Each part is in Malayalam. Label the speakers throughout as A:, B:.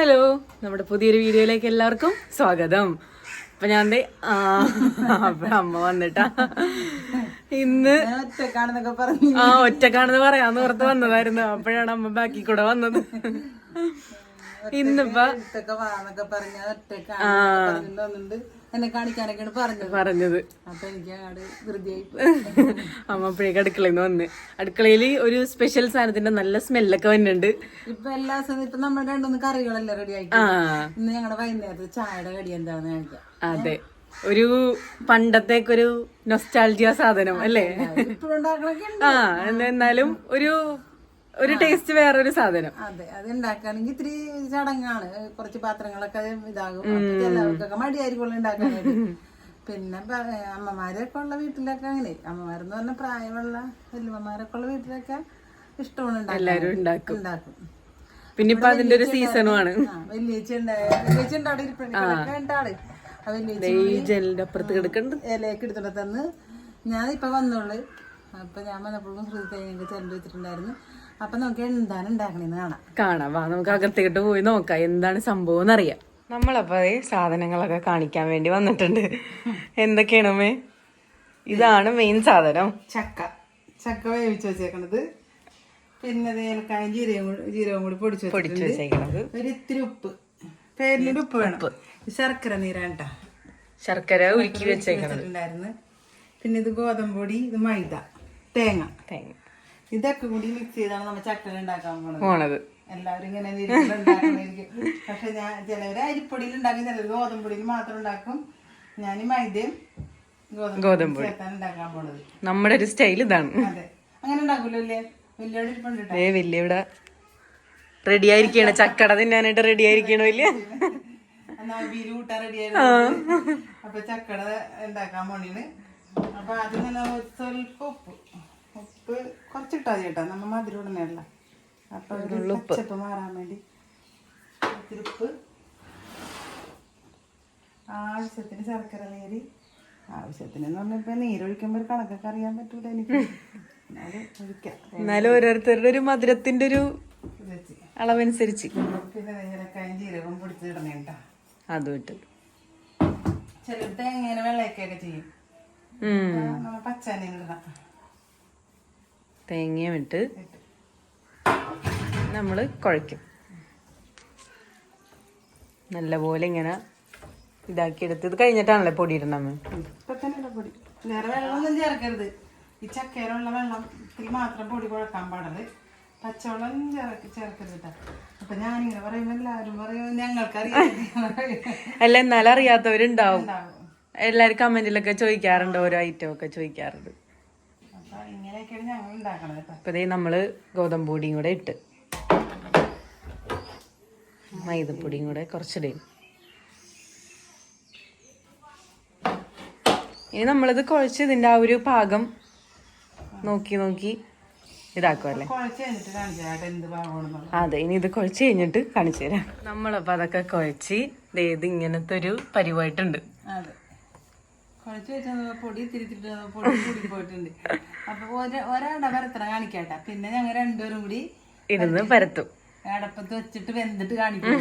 A: ഹലോ നമ്മുടെ പുതിയൊരു വീഡിയോയിലേക്ക് എല്ലാവർക്കും സ്വാഗതം. അപ്പൊ ഞാൻ ദേ ആ അപ്പൊ അമ്മ വന്നിട്ടാ. ഇന്ന്
B: ഒറ്റക്കാണെന്നൊക്കെ പറഞ്ഞു
A: ആ ഒറ്റക്കാണെന്ന് പറയാന്ന് ഓർത്ത് വന്നതായിരുന്നു. അപ്പോഴാണ് അമ്മ ബാക്കി കൂടെ വന്നത്. ഇന്നിപ്പോ
B: വാന്നൊക്കെ പറഞ്ഞ എന്നെ കാണിക്കാനൊക്കെയാണ് പറഞ്ഞത്.
A: പറഞ്ഞത്.
B: അപ്പൊ എനിക്ക് അങ്ങോട്ട് ധൃതിയായി
A: അമ്മ അപ്പോഴേക്ക് അടുക്കളയിൽ നിന്ന് വന്ന്. അടുക്കളയിൽ ഒരു സ്പെഷ്യൽ സാധനത്തിന്റെ നല്ല സ്മെല്ലൊക്കെ വന്നിട്ടുണ്ട്.
B: ഇപ്പൊ എല്ലാ ദിവസവും ഇപ്പൊ നമ്മുടെ രണ്ടൊന്ന് കറികളെല്ലാം റെഡി ആയി ഇന്ന് ഞങ്ങളുടെ വൈകുന്നേരത്ത് ചായയുടെ കടി എന്താന്ന് കാണിക്കാം.
A: അതെ. ഒരു പണ്ടത്തേക്കൊരു നൊസ്റ്റാൾജിയ സാധനം അല്ലേ? ആ എന്നാലും ഒരു ഒരു ടേസ്റ്റ് വേറൊരു സാധനം.
B: അതെ അത് ഉണ്ടാക്കുകയാണെങ്കിൽ ഇത്തിരി ചടങ്ങാണ്. കുറച്ച് പാത്രങ്ങളൊക്കെ ഇതാകും. എല്ലാവർക്കൊക്കെ മടിയായിരിക്കും ഉണ്ടാക്കാൻ പിന്നെ അമ്മമാരൊക്കെ ഉള്ള വീട്ടിലൊക്കെ അങ്ങനെ. അമ്മമാരെന്ന് പറഞ്ഞ പ്രായമുള്ള വല്യമ്മമാരൊക്കെ ഉള്ള വീട്ടിലൊക്കെ ഇഷ്ടമാണ് ഉണ്ടാക്കാൻ.
A: ഉണ്ടാക്കും.
B: ഉണ്ടാക്കും.
A: പിന്നെ ഇപ്പൊ അതിന്റെ ഒരു സീസണും
B: ആണ്. വലിയ ഉണ്ടായ വലിയേച്ചി
A: ജനലിന്റെ അപ്പുറത്ത് കിടക്കുന്നുണ്ട്
B: ഇലയൊക്കെ എടുത്തിട്ട് തന്ന്. ഞാൻ ഇപ്പൊ വന്നോളൂ. അപ്പൊ ഞാൻ വന്നപ്പോഴും ശ്രുതി തേങ്ങ വെച്ചിട്ടുണ്ടായിരുന്നു. അപ്പൊ നമുക്ക് എന്താണ് ഉണ്ടാക്കണെന്ന് കാണാം.
A: കാണാം. വാ നമുക്ക് അകത്തേട്ട് പോയി നോക്കാം. എന്താണ് സംഭവം എന്നറിയാം. നമ്മളപ്പോ അതേ സാധനങ്ങളൊക്കെ കാണിക്കാൻ വേണ്ടി വന്നിട്ടുണ്ട്. എന്തൊക്കെയാണമ്മേ ഇതാണ് മെയിൻ സാധനം.
B: ചക്ക. ചക്ക വേവിച്ച് വെച്ചേക്കണത്. പിന്നെ ഏലക്കായും ജീരകം കൂടി ജീരകം കൂടി പൊടിച്ച്
A: പൊടിച്ചു വെച്ചേക്കണത്.
B: ഒരു ഇത്തിരി ഉപ്പ്. പേരിനൊരു ഉപ്പ് വേണം. ശർക്കര നീരാണ് ട്ടാ.
A: ശർക്കര ഉരുക്കി വെച്ചേക്കണത്.
B: പിന്നെ ഇത് ഗോതമ്പൊടി ഇത് മൈദ തേങ്ങ.
A: തേങ്ങ.
B: ഇതൊക്കെ കൂടി മിക്സ് ചെയ്താണ് നമ്മൾ ചക്കര ഉണ്ടാക്കാൻ പോണത്. എല്ലാവരും ഇങ്ങനെ ഉണ്ടാക്കണായിരിക്കും. പക്ഷെ ഞാൻ ചിലവര് അരിപ്പൊടിയിൽ ഉണ്ടാക്കും ചിലർ ഗോതമ്പൊടിയിൽ മാത്രം ഉണ്ടാക്കും. ഞാൻ മൈദയും ഗോതമ്പ് ഉണ്ടാക്കാൻ പോണത്.
A: നമ്മുടെ ഒരു സ്റ്റൈൽ ഇതാണ്.
B: അതെ. അങ്ങനെ ഉണ്ടാക്കൂലേ വലിയ
A: വലിയ റെഡി ആയിരിക്കണ ചക്കട തിന്നാനായിട്ട് റെഡി ആയിരിക്കണോ
B: ഇല്ല? അപ്പൊ ചക്കട ഉണ്ടാക്കാൻ പോണീന് അപ്പൊ ആദ്യം തന്നെ ഒരു ഉപ്പ്. ഉപ്പ് കുറച്ചിട്ടാ മതി കേട്ടോ. നമ്മ മധുരം ഇടുന്നതല്ല. അപ്പൊ ഒരു പച്ചപ്പ് മാറാൻ വേണ്ടി ഇത്തിരി ഉപ്പ് ആവശ്യത്തിന് ശർക്കര നീര് ആവശ്യത്തിന് എന്ന് പറഞ്ഞാൽ ഇപ്പൊ നീരൊഴിക്കുമ്പോ ഒരു കണക്കൊക്കെ അറിയാൻ പറ്റൂല എനിക്ക്. എന്നാലും
A: ഓരോരുത്തരുടെ ഒരു മധുരത്തിന്റെ ഒരു അളവനുസരിച്ച്.
B: പിന്നെ ഏലക്കായും ജീരകം പൊടിച്ചിടണേ കേട്ടോ.
A: അതും ഇട്ട്.
B: ചിലർ തേങ്ങനെ വെള്ളയൊക്കെയൊക്കെ ചെയ്യും. പച്ചാനീ ഇടണം
A: തേങ്ങയും ഇട്ട് നമ്മൾ കുഴയ്ക്കും. നല്ലപോലെ ഇങ്ങനെ ഇതാക്കി എടുത്ത് ഇത് കഴിഞ്ഞിട്ടാണല്ലേ പൊടി ഇടണം
B: ഇപ്പൊ തന്നെ പൊടി. വേറെ വെള്ളമൊന്നും ചേർക്കരുത്. ഈ ചക്കയിലുള്ള വെള്ളത്തിൽ മാത്രം പൊടി കുഴക്കാൻ പാടത് പച്ചവെള്ളം ചേർക്ക് ചേർക്കരുത് കേട്ടോ അപ്പൊ ഞാനിങ്ങനെ പറയുമ്പോ എല്ലാവരും പറയും ഞങ്ങൾക്കറിയാം.
A: അല്ല എന്നാലും അറിയാത്തവരുണ്ടാവും. എല്ലാരും കമന്റിലൊക്കെ ചോദിക്കാറുണ്ട് ഓരോ ഐറ്റം ഒക്കെ ചോദിക്കാറുണ്ട്.
B: ഇങ്ങനെയൊക്കെയാണ് ഞങ്ങൾ ഉണ്ടാക്കണത് കേട്ടോ.
A: അപ്പൊ ഇതേ നമ്മൾ ഗോതമ്പ് പൊടിയും കൂടെ ഇട്ട് മൈദപ്പൊടിയും കൂടെ കുറച്ചിടും. ഇനി നമ്മളിത് കുഴച്ച് ഇതിന്റെ ആ ഒരു പാകം നോക്കി നോക്കി ഇതാക്കുമല്ലേ
B: ഭാഗമാണെന്നുള്ളത്
A: അതെ ഇനി ഇത് കുഴച്ച് കഴിഞ്ഞിട്ട് കാണിച്ചു തരാം. നമ്മളപ്പോ അതൊക്കെ കുഴച്ച് ഇത് ഇങ്ങനത്തെ ഒരു പരിവായിട്ടുണ്ട്
B: അതെ. കുഴച്ച് വെച്ചാൽ പൊടി തിരിച്ചിട്ട് പൊടി കൂടി പോയിട്ടുണ്ട്. അപ്പൊ ഒര- ഒരാളുടെ വരത്തറ കാണിക്കാട്ട. പിന്നെ ഞങ്ങൾ രണ്ടുപേരും കൂടി
A: ഇരുന്ന് പരത്തും
B: അടപ്പത്ത് വെച്ചിട്ട് വെന്തിട്ട് കാണിക്കും.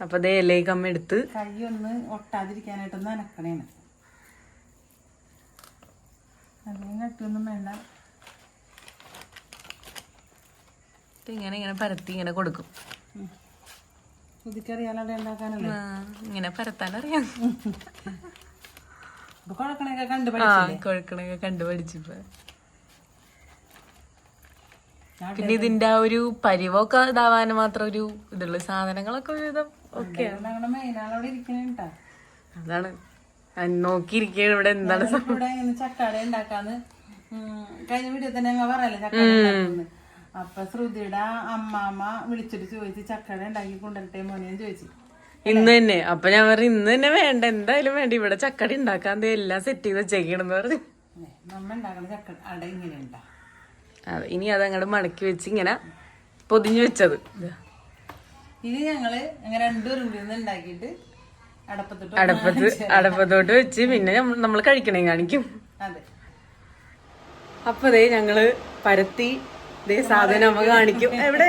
A: അപ്പൊ ദേ ഇലയൊക്കെ അമ്മ എടുത്ത്
B: കൈ ഒന്ന് ഒട്ടാതിരിക്കാനായിട്ടൊന്ന് അനക്കണേണ്. അല്ലെങ്കിൽ കട്ടിയൊന്നും വേണ്ട.
A: ഇങ്ങനെ ഇങ്ങനെ പരത്തി ഇങ്ങനെ കൊടുക്കും.
B: ഉണ്ടാക്കാനല്ലേ?
A: ഇങ്ങനെ പരത്താനറിയാം.
B: കുഴക്കണൊക്കെ കണ്ടു
A: കൊഴക്കണൊക്കെ പിന്നെ ഇതിന്റെ ആ ഒരു പരിവൊക്കെ ഇതാവാൻ മാത്രം ഒരു ഇതുള്ള സാധനങ്ങളൊക്കെ ഒരു വിധം ഓക്കെ അതാണ്. നോക്കിയിരിക്കുകയാണ് ഇവിടെ എന്താണ്
B: ഇവിടെ ചക്കാട ഉണ്ടാക്കാന്ന് കഴിഞ്ഞ വീഡിയോ തന്നെ ഞങ്ങൾ പറയല്ലേ ചക്കാട അപ്പൊ ശ്രുതിയുടെ അമ്മാമ്മ വിളിച്ചിട്ട് ചോദിച്ചു ചക്കട ഉണ്ടാക്കി കൊണ്ടുവരട്ടെ മോനെയും ചോദിച്ചു.
A: ഇന്ന് തന്നെ. അപ്പൊ ഞാൻ പറഞ്ഞു ഇന്ന് തന്നെ വേണ്ട. എന്തായാലും വേണ്ട. ഇവിടെ ചക്കടി ഉണ്ടാക്കാൻ എല്ലാം സെറ്റ് ചെയ്ത് വെച്ചേക്കണെന്ന് പറഞ്ഞു.
B: നമ്മ ഉണ്ടാക്കണ ചക്കട അട ഇങ്ങനെ ഉണ്ടാ.
A: അതെ ഇനി അത് അങ്ങോട്ട് മടക്കി വെച്ച് ഇങ്ങനെ പൊതിഞ്ഞു വെച്ചത്.
B: ഇത് ഞങ്ങൾ അങ്ങനെ രണ്ടുപേരും കൂടി ഒന്ന് ഉണ്ടാക്കിയിട്ട് അടപ്പത്തിട്ട്
A: അടപ്പത്ത് അടപ്പത്തോട്ട് വെച്ച് പിന്നെ നമ്മൾ കഴിക്കണേ കാണിക്കും.
B: അതെ.
A: അപ്പൊ ദേ ഞങ്ങൾ പരത്തി ദേ സാധനം നമ്മ കാണിക്കും. എവിടെ?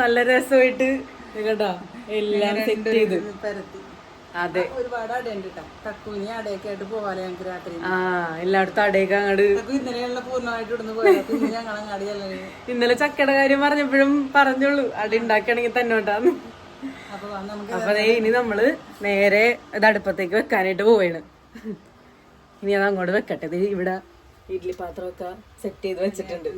A: നല്ല രസമായിട്ട്. കേട്ടോ എല്ലാം സെറ്റ് ചെയ്ത്. അതെ.
B: ഒരുപാട് അടയുണ്ട് കേട്ടോ തക്കൂനി അടയൊക്കെ ആയിട്ട് പോവാലോ ഞങ്ങൾക്ക് രാത്രി.
A: ആ എല്ലായിടത്തും അടയൊക്കെ അങ്ങോട്ട്
B: തക്കു ഇന്നലെയുള്ള പൂർണമായിട്ട് ഇവിടുന്ന് പോയത്. ഇന്ന് ഞങ്ങൾ അങ്ങാടി ചെല്ലണേ
A: ഇന്നലെ ചക്കയുടെ കാര്യം പറഞ്ഞപ്പോഴും പറഞ്ഞോളൂ. അടി ഉണ്ടാക്കണെങ്കിൽ തന്നെ
B: അപ്പൊ
A: ദേ ഇനി നമ്മൾ നേരെ ഇത് അടുപ്പത്തേക്ക് വെക്കാനായിട്ട് പോവാണ്. ഇനി അത് അങ്ങോട്ട് വെക്കട്ടെ. ഇത് ഇവിടെ ഇഡ്ലി പാത്രമൊക്കെ സെറ്റ് ചെയ്ത് വെച്ചിട്ടുണ്ട്.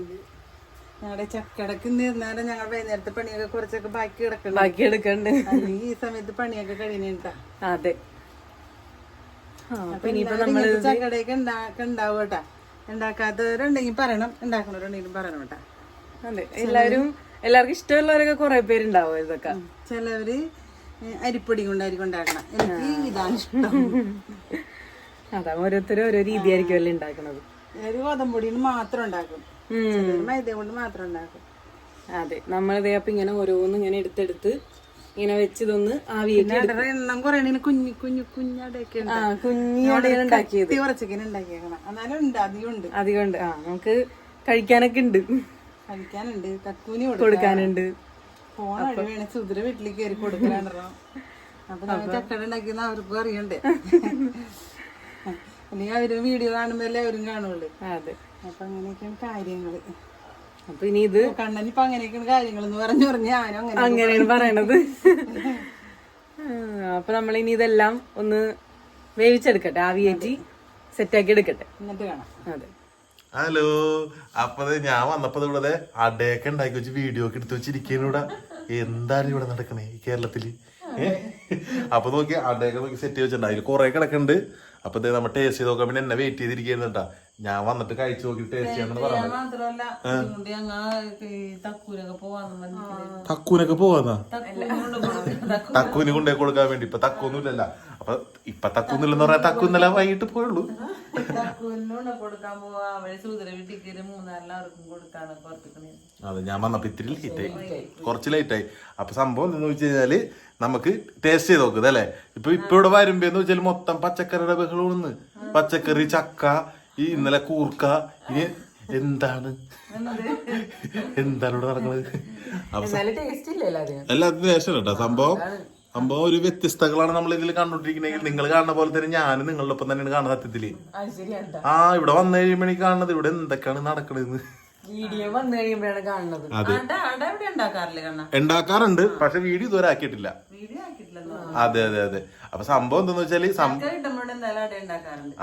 B: ഞങ്ങളുടെ ചക്കടക്ക് നേരം ഞങ്ങൾ വൈകുന്നേരത്തെ പണിയൊക്കെ കുറച്ചൊക്കെ ബാക്കി കിടക്കണം
A: ബാക്കി എടുക്കണ്ട്
B: അല്ലെങ്കിൽ ഈ സമയത്ത് പണിയൊക്കെ കഴിഞ്ഞിട്ടാ
A: അതെ. അപ്പൊ ഇനിയിപ്പോ
B: നമ്മൾ ചക്കടയൊക്കെ കേട്ടാ. ഉണ്ടാക്കാത്തവരുണ്ടെങ്കിൽ പറയണം. ഉണ്ടാക്കണവരുണ്ടെങ്കിലും പറയണം കേട്ടാ.
A: അതെ എല്ലാവരും എല്ലാവർക്കും ഇഷ്ടമുള്ളവരൊക്കെ കുറെ പേരുണ്ടാവും ഇതൊക്കെ.
B: ചിലവര് അരിപ്പൊടി കൊണ്ടായിരിക്കും ഉണ്ടാക്കണം എനിക്ക് ഇതാണ് ഇഷ്ടം.
A: അതാ ഓരോരുത്തരും ഓരോ രീതിയായിരിക്കും അല്ലേ ഉണ്ടാക്കണത്.
B: ഒരു ഗോതമ്പൊടിയിൽ മാത്രം ഉണ്ടാക്കും. മൈദ കൊണ്ട് മാത്രം ഉണ്ടാക്കും
A: അതെ നമ്മളിതേ അപ്പൊ ഇങ്ങനെ ഓരോന്ന് ഇങ്ങനെ എടുത്തെടുത്ത് ഇങ്ങനെ വെച്ച് ഇതൊന്ന് ആവിയേറ്റി
B: അടയുടെ എണ്ണം കുറയണേന് കുഞ്ഞു കുഞ്ഞു കുഞ്ഞടയൊക്കെ
A: ആ കുഞ്ഞിയടയിൽ ഉണ്ടാക്കിയത്
B: കുത്തി കുറച്ചൊക്കെ ഉണ്ടാക്കിയേക്കണം. എന്നാലും ഉണ്ട് അധികം ഉണ്ട്.
A: അധികം ഉണ്ട് ആ നമുക്ക് കഴിക്കാനൊക്കെ ഉണ്ട്.
B: കഴിക്കാനുണ്ട് തക്കൂനി
A: കൊടുക്കാനുണ്ട്.
B: വഴി സുധുര വീട്ടിലേക്ക് കയറി അപ്പൊ ചക്കട ഉണ്ടാക്കിയെന്ന് അവർക്കും അറിയണ്ടേ? അല്ലെങ്കിൽ അവർ വീഡിയോ കാണുമ്പോഴല്ലേ അവരും കാണുള്ളൂ.
A: അതെ.
B: അപ്പൊ അങ്ങനെയൊക്കെയാണ് കാര്യങ്ങൾ.
A: അപ്പൊ ഇനി ഇത്
B: കണ്ണൻ ഇപ്പൊ അങ്ങനെയൊക്കെയാണ് കാര്യങ്ങൾ എന്ന് പറഞ്ഞു പറഞ്ഞ് ഞാനും അങ്ങനെ
A: അങ്ങനെയാണ് പറയണത്. ആ, അപ്പൊ നമ്മൾ ഇനി ഇതെല്ലാം ഒന്ന് വേവിച്ചെടുക്കട്ടെ ആവിയേറ്റി സെറ്റാക്കി എടുക്കട്ടെ.
B: എന്നിട്ട് കാണാം.
A: അതെ.
C: ഹലോ അപ്പൊ ഞാൻ വന്നപ്പോ ഇവിടെ അടയൊക്കെ ഉണ്ടാക്കി വെച്ച് വീഡിയോ ഒക്കെ എടുത്ത് വെച്ചിരിക്കുന്നു ഇവിടെ. എന്താണ് ഇവിടെ നടക്കണേ ഈ കേരളത്തിൽ? അപ്പൊ നോക്കി അടയൊക്കെ നോക്കി സെറ്റ് വെച്ചിട്ടുണ്ട് അതിൽ കുറെ കിടക്കുന്നുണ്ട്. അപ്പൊ ദേ നമ്മ ടേസ്റ്റ് ചെയ്ത് നോക്കാൻ പിന്നെ എന്നെ വെയിറ്റ് ചെയ്തിരിക്കുന്നുണ്ട ഞാൻ വന്നിട്ട് കഴിച്ചു നോക്കി ടേസ്റ്റ്
B: ചെയ്യാന്ന് പറഞ്ഞിട്ട്.
C: തക്കൂനൊക്കെ പോവാന്നാ? തക്കൂനെ കൊണ്ടേ കൊടുക്കാൻ വേണ്ടി. ഇപ്പൊ തക്കൊന്നുമില്ലല്ല. അപ്പൊ ഇപ്പൊ തക്കൂന്നില്ലെന്ന് പറഞ്ഞാൽ തക്കു ഇന്നലെ വൈകിട്ട് പോയുള്ളൂ. അതെ ഞാൻ വന്നപ്പോ ഇത്തിരി ലേറ്റായി ആയി. കുറച്ച് ലേറ്റായി ആയി. അപ്പൊ സംഭവം എന്താന്ന് വെച്ച് കഴിഞ്ഞാൽ നമുക്ക് ടേസ്റ്റ് ചെയ്ത് നോക്കുന്നത് അല്ലേ? ഇപ്പൊ ഇപ്പൊ ഇവിടെ വരുമ്പോ എന്ന് വെച്ചാൽ മൊത്തം പച്ചക്കറിയുടെ ബഹളമാണ് പച്ചക്കറി ചക്ക ഈ ഇന്നലെ കൂർക്ക ഇനി എന്താണ്? എന്താണ് ഇവിടെ നടക്കുന്നത് അല്ല
A: അത് ടേസ്റ്റ്
C: എല്ലാത്തിനും കേട്ടോ. സംഭവം സംഭവം ഒരു വ്യത്യസ്തകളാണ് നമ്മൾ ഇതിൽ കണ്ടോണ്ടിരിക്കുന്നെങ്കിൽ നിങ്ങൾ കാണുന്ന പോലെ തന്നെ ഞാനും നിങ്ങളുടെ ഒപ്പം തന്നെയാണ് കാണുന്ന
A: സത്യത്തിൽ. ശരിയാണ്
C: ആ ഇവിടെ വന്നു കഴിയുമ്പോഴേ കാണുന്നത്. ഇവിടെ എന്തൊക്കെയാണ് നടക്കണെന്ന്
A: വീഡിയോ വന്നു കഴിയുമ്പോഴാണ് കാണുന്നത്.
C: ഉണ്ടാക്കാറുണ്ട് പക്ഷെ വീഡിയോ ഇതുവരെ ആക്കിയിട്ടില്ല. അതെ അതെ അതെ. അപ്പൊ സംഭവം എന്താന്ന്
B: വെച്ചാൽ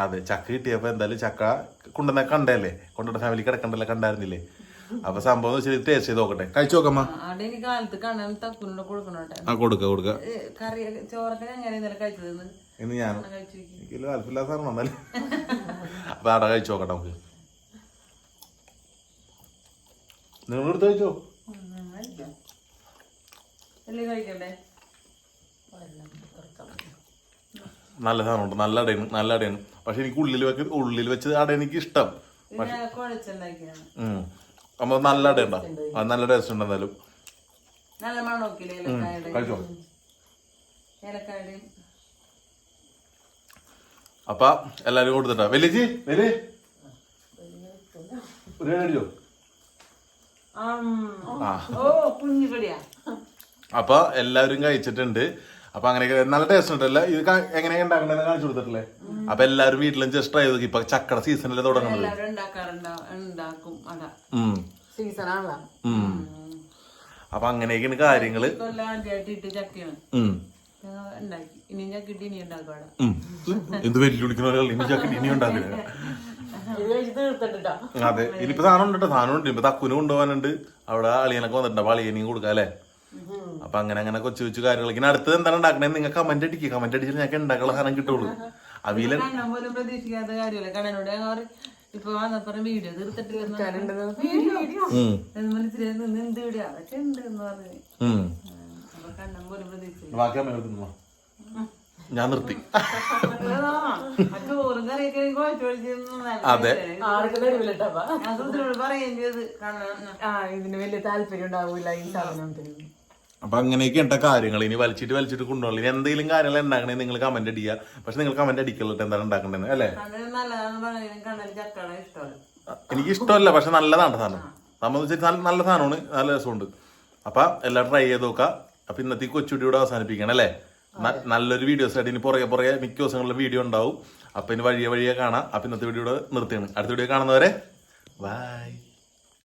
C: അതെ ചക്ക കിട്ടിയപ്പോ എന്തായാലും ചക്ക കൊണ്ടുവന്ന കണ്ടല്ലേ കൊണ്ടുവന്ന ഫാമിലി കിടക്കണ്ടല്ലേ കണ്ടായിരുന്നില്ലേ? അപ്പൊ സംഭവം വെച്ചാൽ ടേസ്റ്റ് ചെയ്ത് നോക്കട്ടെ. കഴിച്ചു നോക്കമ്മ.
B: കാലത്ത് കണ്ണൻ കൊടുക്കണോട്ടെ
C: ആ കൊടുക്ക കൊടുക്ക.
B: കറി ചോറൊക്കെ എങ്ങനെ ഇന്നലെ കഴിച്ചത്
C: ഇന്ന് ഞാൻ എനിക്ക് അപ്പൊ അവിടെ കഴിച്ചു നോക്കട്ടെ നമുക്ക്. നിങ്ങൾ എടുത്ത് കഴിച്ചോ? നല്ല സാധനം സാധനമുണ്ട് നല്ല അടയാണ് നല്ല അടയാണ്. പക്ഷെ എനിക്ക് ഉള്ളിൽ വെക്ക് ഉള്ളിൽ വെച്ച് അട എനിക്ക് ഇഷ്ടം ഉം. നല്ല അട ഉണ്ടോ അത് നല്ല ടേസ്റ്റ് ഉണ്ട് എന്തായാലും?
B: നല്ല മണമൊക്കില്ലേ ഏലക്കായുടെ?
C: കഴിച്ചോ?
B: ഏലക്കായുടെയും.
C: അപ്പൊ എല്ലാരും കൊടുത്തിട്ടാ? വലിയജി വലിയ? ഒരു അപ്പൊ എല്ലാവരും കഴിച്ചിട്ടുണ്ട്. അപ്പൊ അങ്ങനെയൊക്കെ നല്ല ടേസ്റ്റ് ഉണ്ടല്ല. ഇത് എങ്ങനെയാണ് എങ്ങനെയൊക്കെ ഉണ്ടാക്കണ്ടെന്ന് കാണിച്ചു കൊടുത്തിട്ടില്ലേ? അപ്പൊ എല്ലാവരും വീട്ടിലും ജസ്റ്റ് ട്രൈ നോക്കി. ഇപ്പൊ ചക്കട സീസണിലെ തുടങ്ങുന്നത്. അപ്പൊ അങ്ങനെയൊക്കെയാണ്
B: കാര്യങ്ങൾ. ചക്കിട്ട്
C: എന്ത് വെല്ലുവിളിക്കുന്ന ഇനി ചക്കൻ ഇനി ഉണ്ടാക്കില്ല. അതെ. ഇനിയിപ്പോ സാധനം ഉണ്ട്? കേട്ടോ സാധനം ഉണ്ട്. ഇപ്പൊ തക്കുന് കൊണ്ടുപോകാനുണ്ട്. അവിടെ അളിയനൊക്കെ വന്നിട്ടുണ്ട്. അപ്പൊ അളിയനെയും കൊടുക്കാം അല്ലേ? അപ്പൊ അങ്ങനെ അങ്ങനെ കൊച്ചു കൊച്ചു കാര്യങ്ങൾ ഇങ്ങനെ അടുത്തത് എന്താണ് ഉണ്ടാക്കണേ? നിങ്ങൾ കമന്റ് അടിക്കുക കമന്റ് അടിച്ചാൽ ഞങ്ങൾക്ക് ഉണ്ടാക്കാനുള്ള സാധനം കിട്ടുള്ളൂ. അവിയല
B: കണ്ണൻ പോലും പ്രതീക്ഷിക്കാത്ത കാര്യമല്ല. കണ്ണനോട് ഇപ്പൊ വന്നപ്പോ വീഡിയോ?
C: ഞാൻ നിർത്തി. അതെ.
A: ഇതിന് വലിയ താല്പര്യം ഉണ്ടാവൂല ഈ സാധനത്തിന്
C: അപ്പൊ അങ്ങനെയൊക്കെ ഉണ്ട കാര്യങ്ങൾ. ഇനി വലിച്ചിട്ട് വലിച്ചിട്ട് കൊണ്ടുപോകണം. ഇനി എന്തെങ്കിലും കാര്യങ്ങൾ ഉണ്ടാക്കണേ നിങ്ങൾ കമന്റ് അടിക്കുക പക്ഷെ നിങ്ങൾ കമന്റ് അടിക്കലിട്ട് എന്താണ് ഉണ്ടാക്കണ്ടെന്ന് അല്ലേ? എനിക്ക് ഇഷ്ടമല്ല പക്ഷെ നല്ലതാണ് സാധനം. നമ്മൾ വെച്ചാൽ നല്ല സാധനമാണ് നല്ല രസമുണ്ട്. അപ്പൊ എല്ലാം ട്രൈ ചെയ്ത് നോക്കാം അപ്പൊ ഇന്നത്തെ കൊച്ചുടി ഇവിടെ അവസാനിപ്പിക്കണം അല്ലേ? നല്ലൊരു വീഡിയോസ് ആയിട്ട് ഇനി പുറകെ പുറകെ മിക്ക ദിവസങ്ങളിലെ വീഡിയോ ഉണ്ടാവും. അപ്പൊ ഇനി വഴിയെ വഴിയെ കാണാം. അപ്പൊ ഇന്നത്തെ വീഡിയോ ഇവിടെ നിർത്തിയാണ് അടുത്ത വീഡിയോ കാണുന്നവരെ ബൈ